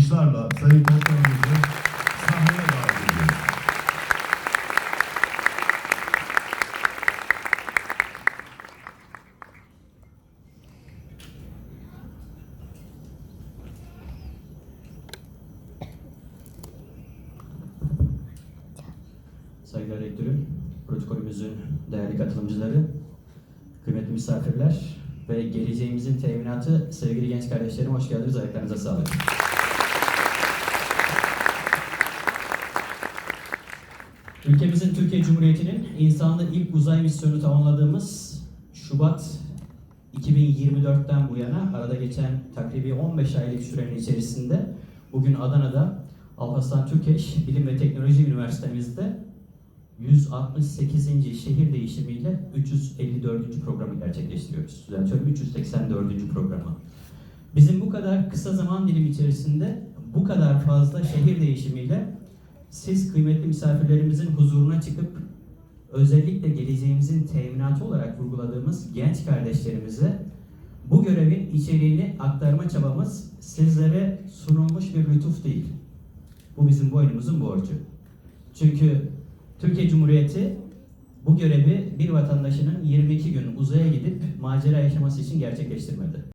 alkışlarla Sayın Komutanımızı sahneye davet ediyoruz. Saygıdeğer Rektörüm, protokolümüzün değerli katılımcıları, kıymetli misafirler ve geleceğimizin teminatı sevgili genç kardeşlerim hoş geldiniz. Ayaklarınıza sağlık. Ülkemizin Türkiye Cumhuriyeti'nin insanlı ilk uzay misyonu tamamladığımız Şubat 2024'ten bu yana arada geçen takribi 15 aylık sürenin içerisinde bugün Adana'da Alparslan Türkeş Bilim ve Teknoloji Üniversitemizde 168. şehir değişimiyle 354. programı gerçekleştiriyoruz. Düzeltiyorum 384. programı. Bizim bu kadar kısa zaman dilimi içerisinde bu kadar fazla şehir değişimiyle siz kıymetli misafirlerimizin huzuruna çıkıp özellikle geleceğimizin teminatı olarak vurguladığımız genç kardeşlerimize bu görevin içeriğini aktarma çabamız sizlere sunulmuş bir lütuf değil. Bu bizim boynumuzun borcu. Çünkü Türkiye Cumhuriyeti bu görevi bir vatandaşının 22 gün uzaya gidip macera yaşaması için gerçekleştirmedi.